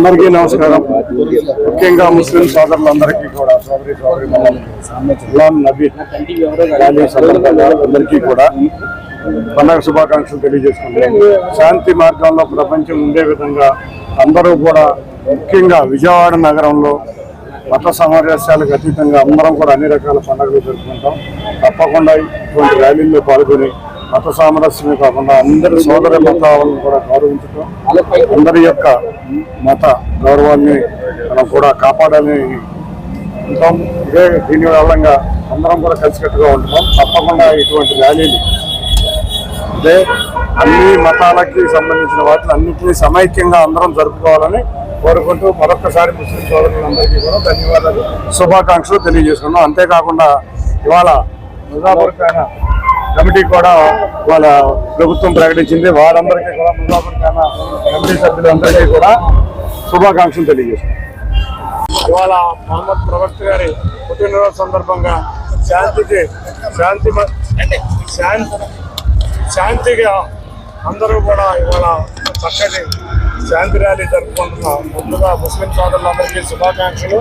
అందరికీ నమస్కారం. ముఖ్యంగా ముస్లిం సోదరులందరికీ కూడా సోదరి సోదరి నబీ సందర్భంగా అందరికీ కూడా పండగ శుభాకాంక్షలు తెలియజేసుకుంటున్నాను శాంతి మార్గంలో ప్రపంచం ఉండే విధంగా అందరూ కూడా ముఖ్యంగా విజయవాడ నగరంలో మత సమావేశాలకు అతీతంగా అందరం కూడా అన్ని రకాల పండుగలు జరుపుకుంటాం. తప్పకుండా ఇటువంటి ర్యాలీల్లో పాల్గొని మత సామరస్యమే కాకుండా అందరి సోదర మతాలను కూడా గౌరవించడం అందరి యొక్క మత గౌరవాన్ని మనం కూడా కాపాడాలని ఉంటాం. ఇదే దీని వల్లంగా అందరం కూడా కలిసికట్టుగా ఉంటున్నాం. తప్పకుండా ఇటువంటి ర్యాలీలు అంటే అన్ని మతాలకి సంబంధించిన వాటిని అన్నింటినీ సమైక్యంగా అందరం జరుపుకోవాలని కోరుకుంటూ మరొక్కసారి ముస్లిం సోదరులందరికీ కూడా ధన్యవాదాలు శుభాకాంక్షలు తెలియజేసుకున్నాం అంతేకాకుండా ఇవాళ ముజాఫర్ ఖానా కమిటీ కూడా వాళ్ళ ప్రభుత్వం ప్రకటించింది. వారందరికీ కూడా ముజాఫర్ ఖానా కమిటీ సభ్యులందరికీ కూడా శుభాకాంక్షలు తెలియజేస్తున్నాం. ఇవాళ మహమ్మద్ ప్రవక్త గారి పుట్టినరోజు సందర్భంగా శాంతికి శాంతి శాంతి శాంతిగా అందరూ కూడా ఇవాళ చక్కటి శాంతి ర్యాలీ జరుపుకుంటున్నాం ముందుగా ముస్లిం సోదరులందరికీ శుభాకాంక్షలు.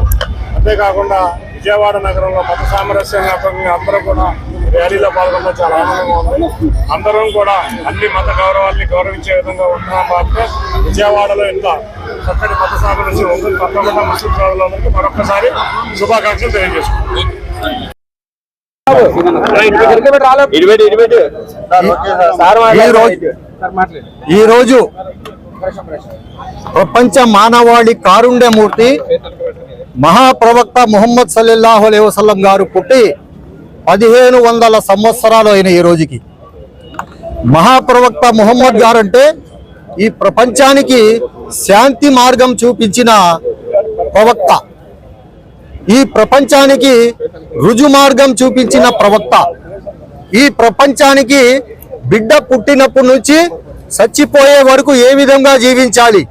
అంతేకాకుండా విజయవాడ నగరంలో మత సామరస్యంగా అందరూ కూడా ర్యాలీలో పాల్గొనడం చాలా ఆనందంగా ఉంది. అందరం కూడా అన్ని మత గౌరవాల్ని గౌరవించే విధంగా ఉంటున్నాం కాబట్టి విజయవాడలో ఇంత చక్కటి మత సామరస్యం ఉంది తప్పకుండా ముస్లిం సోదరులందరికీ మరొకసారి శుభాకాంక్షలు తెలియజేసుకుంటాం ఈ రోజు ప్రపంచ మానవాళి కారుణ్యమూర్తి మహాప్రవక్త ముహమ్మద్ సల్లాహు అలైవసం గారు పుట్టి పదిహేను వందల సంవత్సరాలు అయిన ఈ రోజుకి. మహాప్రవక్త మొహమ్మద్ గారు అంటే ఈ ప్రపంచానికి శాంతి మార్గం చూపించిన ప్రవక్త. ఈ ప్రపంచానికి రుజు మార్గం చూపించిన ప్రవక్త. ఈ ప్రపంచానికి బిడ్డ పుట్టినప్పటి నుంచి చచ్చిపోయే వరకు ఏ విధంగా జీవించాలి?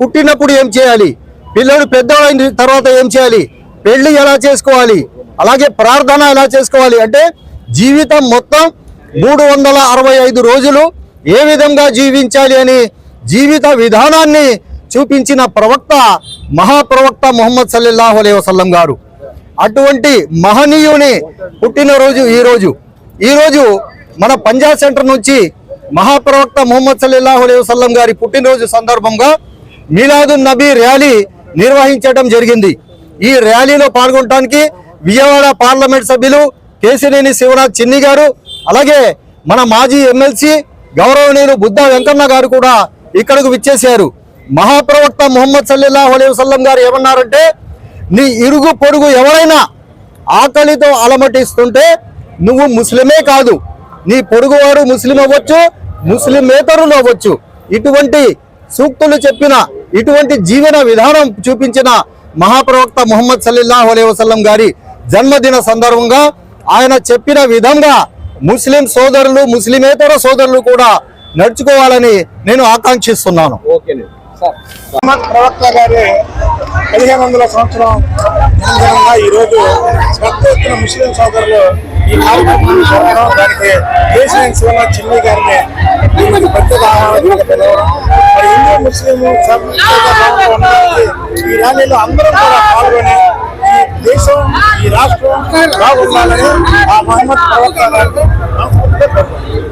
పుట్టినప్పుడు ఏం చేయాలి? పిల్లలు పెద్దవాళ్ళైన తర్వాత ఏం చేయాలి? పెళ్ళి ఎలా చేసుకోవాలి? అలాగే ప్రార్థన ఎలా చేసుకోవాలి అంటే జీవితం మొత్తం మూడు వందల అరవై ఐదు రోజులు ఏ విధంగా జీవించాలి అని జీవిత విధానాన్ని చూపించిన ప్రవక్త మహాప్రవక్త ముహమ్మద్ సల్లల్లాహు అలై వసల్లం గారు. అటువంటి మహనీయుని పుట్టినరోజు ఈ రోజు. మన పంజాబ్ సెంటర్ నుంచి మహాప్రవక్త మొహమ్మద్ సల్లల్లాహు అలై వసల్లం గారి పుట్టినరోజు సందర్భంగా మిలాదు నబీ ర్యాలీ నిర్వహించడం జరిగింది. ఈ ర్యాలీలో పాల్గొనడానికి విజయవాడ పార్లమెంట్ సభ్యులు కేసినేని శివనాథ్ చిన్ని గారు అలాగే మన మాజీ ఎమ్మెల్సీ గౌరవనీయులు బుద్ధ వెంకన్న గారు కూడా ఇక్కడకు విచ్చేశారు. మహాప్రవక్త మొహమ్మద్ సల్లల్లాహు అలీ వసల్లం గారు ఏమన్నారంటే నీ ఇరుగు పొరుగు ఎవరైనా ఆకలితో అలమటిస్తుంటే నువ్వు ముస్లిమే కాదు. నీ పొరుగువాడు ముస్లిం అవ్వచ్చు ముస్లిమేతరులు అవ్వచ్చు. ఇటువంటి సూక్తులు చెప్పిన ఇటువంటి జీవన విధానం చూపించిన మహాప్రవక్త ముహమ్మద్ సల్లల్లాహు అలైహి వసల్లం గారి జన్మదిన సందర్భంగా ఆయన చెప్పిన విధంగా ముస్లిం సోదరులు ముస్లిమేతర సోదరులు కూడా నడుచుకోవాలని నేను ఆకాంక్షిస్తున్నాను. ప్రవక్త గారి పదిహేను వందల సంవత్సరం ఈరోజు పెద్ద ఎత్తున ముస్లిం సోదరులు ఈ కార్యక్రమాన్ని జరపడం దానికి కేసీఎన్ శివనాథ్ చిన్ని గారిని దీనికి ప్రత్యేక ఆహ్వానితులుగా పిలవడం మరి హిందూ ముస్లిం ఈ ర్యాలీలో అందరం కూడా పాల్గొని piso, y rasco, lo hago a ir la otra parte, vamos a ver,